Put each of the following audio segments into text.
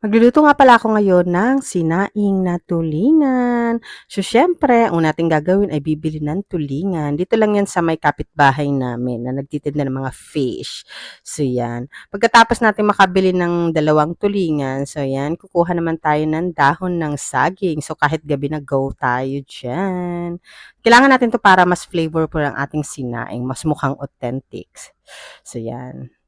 Magluluto nga pala ako ngayon ng sinaing na tulingan. So, syempre, ang natin gagawin ay bibili ng tulingan. Dito lang yan sa may kapitbahay namin na nagtitinda ng mga fish. So, yan. Pagkatapos natin makabili ng dalawang tulingan, so yan, kukuha naman tayo ng dahon ng saging. So, kahit gabi na go tayo dyan. Kailangan natin to para mas flavorful ang ating sinaing. Mas mukhang authentic. So, yan.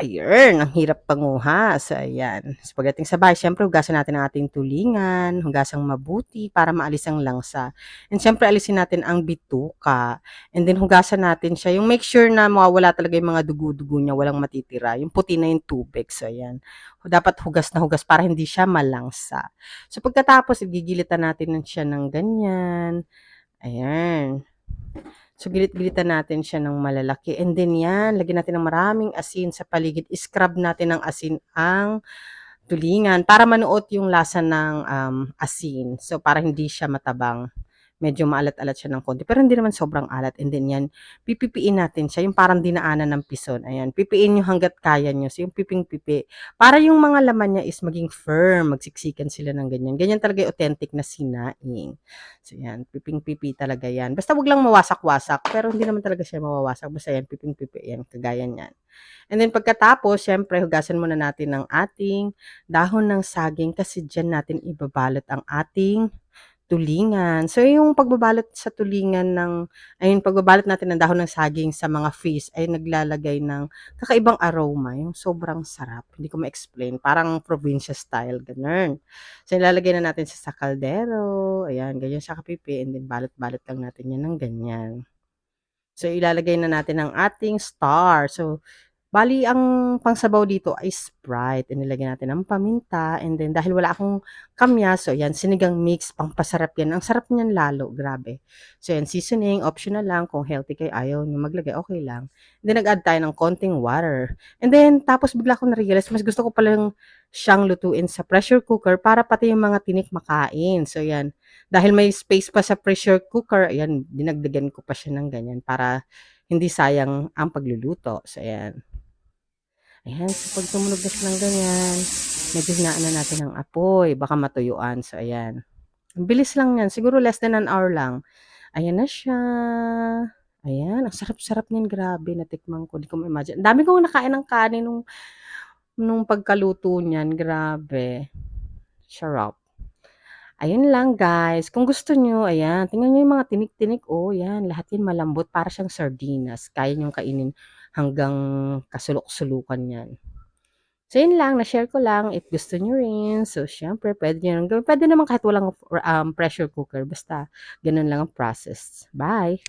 Ayun, ang hirap panguha. So, ayan. So, pagdating sa bahay, syempre, hugasan natin ang ating tulingan, hugasang mabuti para maalis ang langsa. And syempre, alisin natin ang bituka. And then, hugasan natin siya. Yung make sure na mawawala talaga yung mga dugo-dugo niya, walang matitira. Yung puti na yung tubig. So, ayan. Dapat hugas na hugas para hindi siya malangsa. So, pagkatapos, gigilitan natin siya ng ganyan. Ayan. So, gilit-gilitan natin siya ng malalaki. And then yan, lagyan natin ng maraming asin sa paligid. Scrub natin ng asin ang tulingan para manuot yung lasa ng um, asin. So, para hindi siya matabang. Medyo maalat-alat siya ng konti. Pero hindi naman sobrang alat. And then yan, pipipiin natin siya. Yung parang dinaanan ng pison. Ayan, pipiin nyo hanggat kaya nyo. So, yung piping-pipi. Para yung mga laman niya is maging firm. Magsiksikan sila ng ganyan. Ganyan talaga yung authentic na sinaing. So, yan. Piping-pipi talaga yan. Basta wag lang mawasak-wasak. Pero hindi naman talaga siya mawawasak. Basta yan, piping-pipi yan. Kagaya yan. And then pagkatapos, syempre, hugasan muna natin ng ating dahon ng saging kasi dyan natin ibabalot ang ating tulingan. So, yung pagbabalot sa tulingan ng, ayun, pagbabalot natin ng dahon ng saging sa mga fish ay naglalagay ng kakaibang aroma. Yung sobrang sarap. Hindi ko ma-explain. Parang probinsya style, ganun. So, ilalagay na natin siya sa kaldero. Ayan, ganyan siya kapipi. And then, balot-balot lang natin yan ng ganyan. So, ilalagay na natin ang ating star. So, Bali, ang pangsabaw dito ay Sprite. Inilagyan natin ng paminta. And then, dahil wala akong kamyaso, yan, sinigang mix, pangpasarap yan. Ang sarap niyan lalo, grabe. So, yan, seasoning, optional lang. Kung healthy kayo, ayaw nyo maglagay, okay lang. And then, nag-add tayo ng konting water. And then, tapos bigla ko na-realize, mas gusto ko palang siyang lutuin sa pressure cooker para pati yung mga tinik makain. So, yan. Dahil may space pa sa pressure cooker, ayan, dinagdagan ko pa siya ng ganyan para hindi sayang ang pagluluto. So, ayan. Ayan, so pag tumunog na siya ng ganyan, medyo hinaan na natin ang apoy, baka matuyuan. So, ayan. Ang bilis lang yan. Siguro less than an hour lang. Ayan na siya. Ayan, ang sarap-sarap niyan. Grabe, natikman ko. Di ko ma-imagine. Ang dami kong nakain ng kanin nung, nung pagkaluto niyan. Grabe. Sarap. Ayun lang guys. Kung gusto nyo, ayan, tingnan nyo yung mga tinik-tinik. Oh, yan. Lahat yan malambot. Para siyang sardinas. Kaya nyo kainin hanggang kasulok-sulukan yan. So, yun lang. Na-share ko lang. If gusto nyo rin. So, syempre, pwede nyo gawin. Pwede naman kahit walang um, pressure cooker. Basta, ganun lang ang process. Bye!